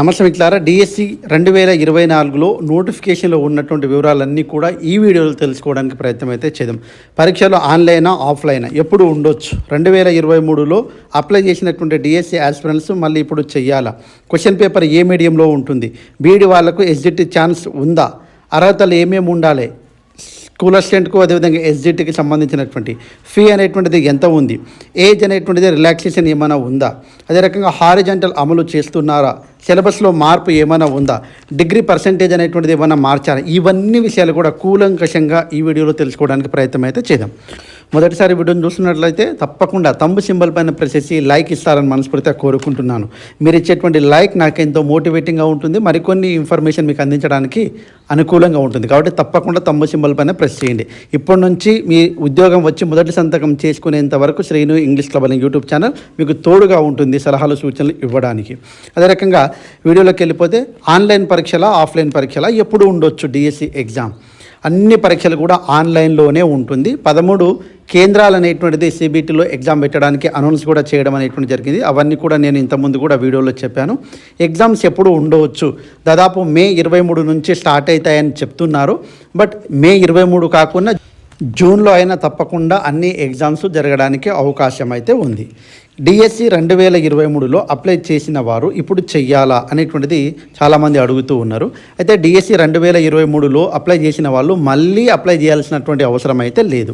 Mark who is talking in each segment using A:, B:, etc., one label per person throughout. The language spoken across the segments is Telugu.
A: నమస్తే మిత్రులారా డిఎస్సి రెండు వేల ఇరవై నాలుగులో నోటిఫికేషన్లో ఉన్నటువంటి వివరాలన్నీ కూడా ఈ వీడియోలో తెలుసుకోవడానికి ప్రయత్నం అయితే చేద్దాం. పరీక్షలు ఆన్లైనా ఆఫ్లైనా ఎప్పుడు ఉండొచ్చు? రెండు వేల ఇరవై మూడులో అప్లై చేసినటువంటి డిఎస్సి ఆస్పిరెంట్స్ మళ్ళీ ఇప్పుడు చెయ్యాలా? క్వశ్చన్ పేపర్ ఏ మీడియంలో ఉంటుంది? బీఈడి వాళ్ళకు ఎస్జిటి ఛాన్స్ ఉందా? అర్హతలు ఏమేమి ఉండాలి? స్కూల్ అసిస్టెంట్కు అదేవిధంగా ఎస్జిటికి సంబంధించినటువంటి ఫీ అనేటువంటిది ఎంత ఉంది? ఏజ్ అనేటువంటిది రిలాక్సేషన్ ఏమైనా ఉందా? అదే రకంగా హారిజంటల్ అమలు చేస్తున్నారా? సిలబస్లో మార్పు ఏమైనా ఉందా? డిగ్రీ పర్సంటేజ్ అనేటువంటిది ఏమైనా మార్చారా? ఇవన్నీ విషయాలు కూడా కూలంకషంగా ఈ వీడియోలో తెలుసుకోవడానికి ప్రయత్నం అయితే చేద్దాం. మొదటిసారి వీడియోని చూస్తున్నట్లయితే తప్పకుండా తంబు సింబల్ పైన ప్రెస్ చేసి లైక్ ఇస్తారని మనస్ఫూర్తిగా కోరుకుంటున్నాను. మీరు ఇచ్చేటువంటి లైక్ నాకు ఎంతో మోటివేటింగ్గా ఉంటుంది. మరికొన్ని ఇన్ఫర్మేషన్ మీకు అందించడానికి అనుకూలంగా ఉంటుంది. కాబట్టి తప్పకుండా తమ్ము సింబల్ పైన ప్రెస్ చేయండి. ఇప్పటి నుంచి మీ ఉద్యోగం వచ్చి మొదటి సంతకం చేసుకునేంత వరకు శ్రీను ఇంగ్లీష్ క్లబ్ అనే యూట్యూబ్ ఛానల్ మీకు తోడుగా ఉంటుంది సలహాలు సూచనలు ఇవ్వడానికి. అదే రకంగా వీడియోలోకి వెళ్ళిపోతే ఆన్లైన్ పరీక్షల ఆఫ్లైన్ పరీక్షల ఎప్పుడు ఉండొచ్చు డిఎస్సి ఎగ్జామ్. అన్ని పరీక్షలు కూడా ఆన్లైన్లోనే ఉంటుంది. పదమూడు కేంద్రాలు అనేటువంటిది సిబిటీలో ఎగ్జామ్ పెట్టడానికి అనౌన్స్ కూడా చేయడం అనేటువంటి జరిగింది. అవన్నీ కూడా నేను ఇంతకుముందు కూడా వీడియోలో చెప్పాను. ఎగ్జామ్స్ ఎప్పుడు ఉండవచ్చు. దాదాపు మే ఇరవై మూడు నుంచి స్టార్ట్ అవుతాయని చెప్తున్నారు. బట్ మే ఇరవై మూడు కాకుండా జూన్లో అయినా తప్పకుండా అన్ని ఎగ్జామ్స్ జరగడానికి అవకాశం అయితే ఉంది. డిఎస్సి రెండు వేల ఇరవై మూడులో అప్లై చేసిన వారు ఇప్పుడు చెయ్యాలా అనేటువంటిది చాలామంది అడుగుతూ ఉన్నారు. అయితే డిఎస్సి రెండు వేల ఇరవై మూడులో అప్లై చేసిన వాళ్ళు మళ్ళీ అప్లై చేయాల్సినటువంటి అవసరం అయితే లేదు.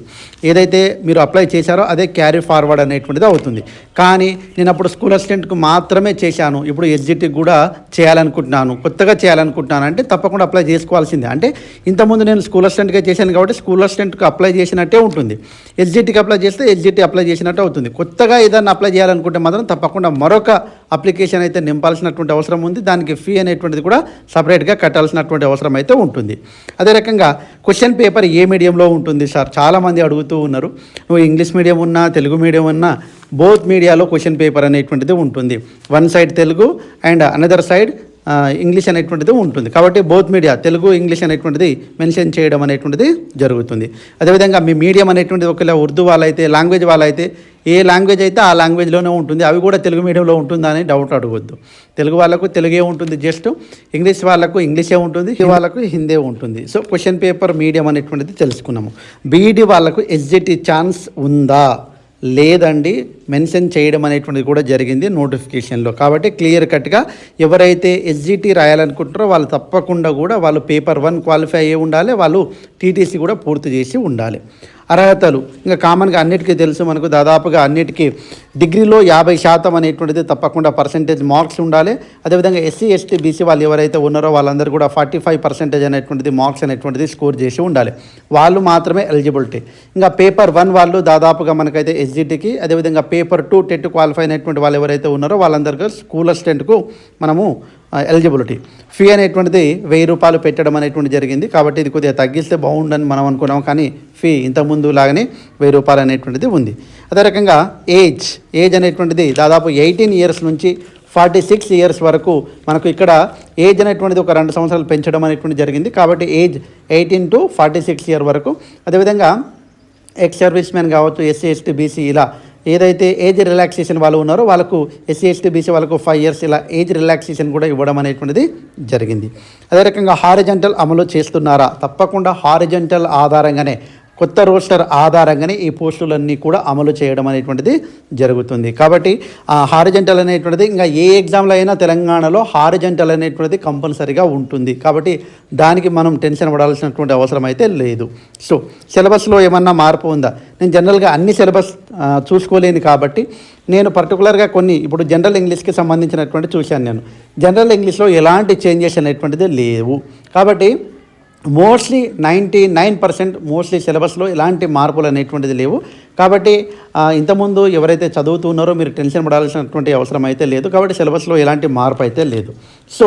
A: ఏదైతే మీరు అప్లై చేశారో అదే క్యారీ ఫార్వర్డ్ అనేటువంటిది అవుతుంది. కానీ నేను అప్పుడు స్కూల్ అసిస్టెంట్కి మాత్రమే చేశాను. ఇప్పుడు ఎస్జిటికి కూడా చేయాలనుకుంటున్నాను. కొత్తగా చేయాలనుకుంటున్నాను అంటే తప్పకుండా అప్లై చేసుకోవాల్సిందే. అంటే ఇంతకుముందు నేను స్కూల్ అసిస్టెంట్గా చేశాను కాబట్టి స్కూల్ అసిస్టెంట్కి అప్లై చేసినట్టే ఉంటుంది. ఎస్జిటికి అప్లై చేస్తే ఎస్జిటి అప్లై చేసినట్టు అవుతుంది. కొత్తగా ఏదైనా అప్లై చేయాలనుకుంటే మాత్రం తప్పకుండా మరొక అప్లికేషన్ అయితే నింపాల్సినటువంటి అవసరం ఉంది. దానికి ఫీ అనేటువంటిది కూడా సపరేట్గా కట్టాల్సినటువంటి అవసరం అయితే ఉంటుంది. అదే రకంగా క్వశ్చన్ పేపర్ ఏ మీడియంలో ఉంటుంది సార్? చాలామంది అడుగుతూ ఉన్నారు. నువ్వు ఇంగ్లీష్ మీడియం ఉన్నా తెలుగు మీడియం ఉన్నా బోత్ మీడియాలో క్వశ్చన్ పేపర్ అనేటువంటిది ఉంటుంది. One side Telugu and another side English అనేటువంటిది ఉంటుంది. కాబట్టి బోత్ మీడియా తెలుగు ఇంగ్లీష్ అనేటువంటిది మెన్షన్ చేయడం అనేటువంటిది జరుగుతుంది. అదేవిధంగా మీ మీడియం అనేటువంటిది ఒకవేళ ఉర్దూ వాళ్ళైతే లాంగ్వేజ్ వాళ్ళైతే ఏ లాంగ్వేజ్ అయితే ఆ లాంగ్వేజ్లోనే ఉంటుంది. అవి కూడా తెలుగు మీడియంలో ఉంటుందా అని డౌట్ అడగవద్దు తెలుగు వాళ్ళకు తెలుగే ఉంటుంది జస్ట్ ఇంగ్లీష్ వాళ్ళకు ఇంగ్లీషే ఉంటుంది వాళ్ళకు హిందీ ఉంటుంది. సో క్వశ్చన్ పేపర్ మీడియం అనేటువంటిది తెలుసుకున్నాము. బీఈడి వాళ్ళకు ఎస్జిటి ఛాన్స్ ఉందా? లేదండి మెన్షన్ చేయడం అనేటువంటిది కూడా జరిగింది నోటిఫికేషన్లో. కాబట్టి క్లియర్ కట్గా ఎవరైతే ఎస్జిటి రాయాలనుకుంటారో వాళ్ళు తప్పకుండా కూడా వాళ్ళు పేపర్ వన్ క్వాలిఫై అయ్యి ఉండాలి వాళ్ళు టీటీసీ కూడా పూర్తి చేసి ఉండాలి. అర్హతలు. ఇంకా కామన్గా అన్నిటికీ తెలుసు మనకు దాదాపుగా అన్నిటికీ డిగ్రీలో యాభై శాతం అనేటువంటిది తప్పకుండా పర్సంటేజ్ మార్క్స్ ఉండాలి. అదేవిధంగా ఎస్సీ ఎస్టీ బీసీ వాళ్ళు ఎవరైతే ఉన్నారో వాళ్ళందరూ కూడా ఫార్టీ ఫైవ్ పర్సెంటేజ్ అనేటువంటిది మార్క్స్ అనేటువంటిది స్కోర్ చేసి ఉండాలి. వాళ్ళు మాత్రమే ఎలిజిబిలిటీ. ఇంకా పేపర్ వన్ వాళ్ళు దాదాపుగా మనకైతే ఎస్జిటికి అదేవిధంగా పేపర్ టూ టెట్ క్వాలిఫై అయినటువంటి వాళ్ళు ఎవరైతే ఉన్నారో వాళ్ళందరికీ స్కూల్ అసిస్టెంట్కు మనము ఎలిజిబిలిటీ ఫీ అనేటువంటిది వెయ్యి రూపాయలు పెట్టడం అనేటువంటి జరిగింది. కాబట్టి ఇది కొద్దిగా తగ్గిస్తే బాగుండని మనం అనుకున్నాం. కానీ ఫీ ఇంతకుముందు లాగానే వెయ్యి రూపాయలు అనేటువంటిది ఉంది. అదే రకంగా ఏజ్ ఏజ్ అనేటువంటిది దాదాపు ఎయిటీన్ ఇయర్స్ నుంచి ఫార్టీ సిక్స్ ఇయర్స్ వరకు మనకు ఇక్కడ ఏజ్ అనేటువంటిది ఒక రెండు సంవత్సరాలు పెంచడం అనేటువంటి జరిగింది. కాబట్టి age eighteen to forty six year వరకు. అదేవిధంగా ఎక్స్ సర్వీస్ మ్యాన్ కావచ్చు ఎస్సీ ఎస్టీ బీసీ ఇలా ఏదైతే ఏజ్ రిలాక్సేషన్ వాళ్ళు ఉన్నారో వాళ్ళకు ఎస్సీ ఎస్టీ బీసీ వాళ్ళకు ఫైవ్ ఇయర్స్ ఇలా ఏజ్ రిలాక్సేషన్ కూడా ఇవ్వడం అనేటువంటిది జరిగింది. అదే రకంగా హారిజంటల్ అమలు చేస్తున్నారా? తప్పకుండా హారిజంటల్ ఆధారంగానే కొత్త రోస్టర్ ఆధారంగానే ఈ పోస్టులన్నీ కూడా అమలు చేయడం అనేటువంటిది జరుగుతుంది. కాబట్టి ఆ హారిజంటల్ అనేటువంటిది ఇంకా ఏ ఎగ్జామ్లో అయినా తెలంగాణలో హారిజెంటల్ అనేటువంటిది కంపల్సరీగా ఉంటుంది. కాబట్టి దానికి మనం టెన్షన్ పడాల్సినటువంటి అవసరం అయితే లేదు. సో సిలబస్లో ఏమన్నా మార్పు ఉందా? నేను జనరల్గా అన్ని సిలబస్ చూసుకోలేను కాబట్టి నేను పర్టికులర్గా కొన్ని ఇప్పుడు జనరల్ ఇంగ్లీష్కి సంబంధించినటువంటి చూశాను నేను. జనరల్ ఇంగ్లీష్లో ఎలాంటి చేంజెస్ అనేటువంటిది లేవు. కాబట్టి mostly ninety nine percent mostly సిలబస్లో ఎలాంటి మార్పులు అనేటువంటిది లేవు. కాబట్టి ఇంతకుముందు ఎవరైతే చదువుతున్నారో మీరు టెన్షన్ పడాల్సినటువంటి అవసరం అయితే లేదు. కాబట్టి సిలబస్లో ఎలాంటి మార్పు అయితే లేదు. సో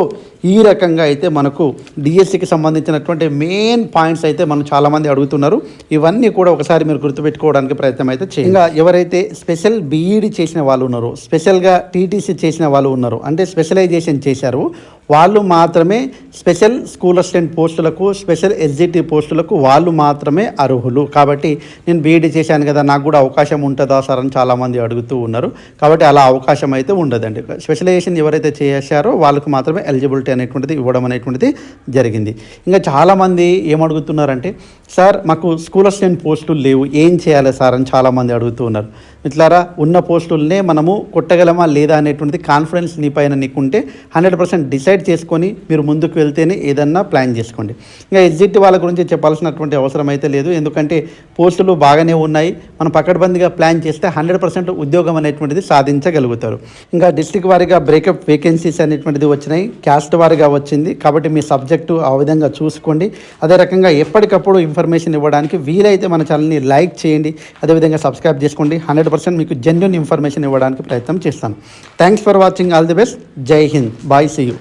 A: ఈ రకంగా అయితే మనకు డిఎస్సికి సంబంధించినటువంటి మెయిన్ పాయింట్స్ అయితే మనం చాలామంది అడుగుతున్నారు. ఇవన్నీ కూడా ఒకసారి మీరు గుర్తుపెట్టుకోవడానికి ప్రయత్నం అయితే చేయండి. ఇంకా ఎవరైతే స్పెషల్ బీఈడి చేసిన వాళ్ళు ఉన్నారో స్పెషల్గా టీటీసీ చేసిన వాళ్ళు ఉన్నారు అంటే స్పెషలైజేషన్ చేశారు వాళ్ళు మాత్రమే స్పెషల్ స్కూల్ అసిస్టెంట్ పోస్టులకు స్పెషల్ ఎస్జిటి పోస్టులకు వాళ్ళు మాత్రమే అర్హులు. కాబట్టి నేను బీఈడి చేశాను కదా నాకు కూడా అవకాశం ఉంటుందా సార్ అని చాలామంది అడుగుతూ ఉన్నారు. కాబట్టి అలా అవకాశం అయితే ఉండదండి. స్పెషలైజేషన్ ఎవరైతే చేశారో వాళ్ళకు మాత్రమే ఎలిజిబిలిటీ అనేటువంటిది ఇవ్వడం అనేటువంటిది జరిగింది. ఇంకా చాలామంది ఏమడుగుతున్నారంటే సార్ మాకు స్కూల్ అసిస్టెంట్ పోస్టులు లేవు ఏం చేయాలి సార్? అని చాలామంది అడుగుతూ ఉన్నారు. మిట్లారా ఉన్న పోస్టులనే మనము కొట్టగలమా లేదా అనేటువంటిది కాన్ఫిడెన్స్ నీ పైన నీకుంటే హండ్రెడ్ పర్సెంట్ డిసైడ్ డిసైడ్ చేసుకొని మీరు ముందుకు వెళ్తేనే ఏదన్నా ప్లాన్ చేసుకోండి. ఇంకా ఎగ్జిట్ వాళ్ళ గురించి చెప్పాల్సినటువంటి అవసరం అయితే లేదు. ఎందుకంటే పోస్టులు బాగానే ఉన్నాయి. మనం పకడ్బందీగా ప్లాన్ చేస్తే హండ్రెడ్ పర్సెంట్ ఉద్యోగం అనేటువంటిది సాధించగలుగుతారు. ఇంకా డిస్టిక్ వారీగా బ్రేకప్ వేకెన్సీస్ అనేటువంటిది వచ్చినాయి. క్యాస్ట్ వారీగా వచ్చింది. కాబట్టి మీ సబ్జెక్టు ఆ విధంగా చూసుకోండి. అదే రకంగా ఎప్పటికప్పుడు ఇన్ఫర్మేషన్ ఇవ్వడానికి వీలైతే మన ఛానల్ని లైక్ చేయండి. అదేవిధంగా సబ్స్క్రైబ్ చేసుకోండి. హండ్రెడ్ పర్సెంట్ మీకు జెన్యున్ ఇన్ఫర్మేషన్ ఇవ్వడానికి ప్రయత్నం చేస్తాను. Thanks for watching all the best Jai Hind bye see you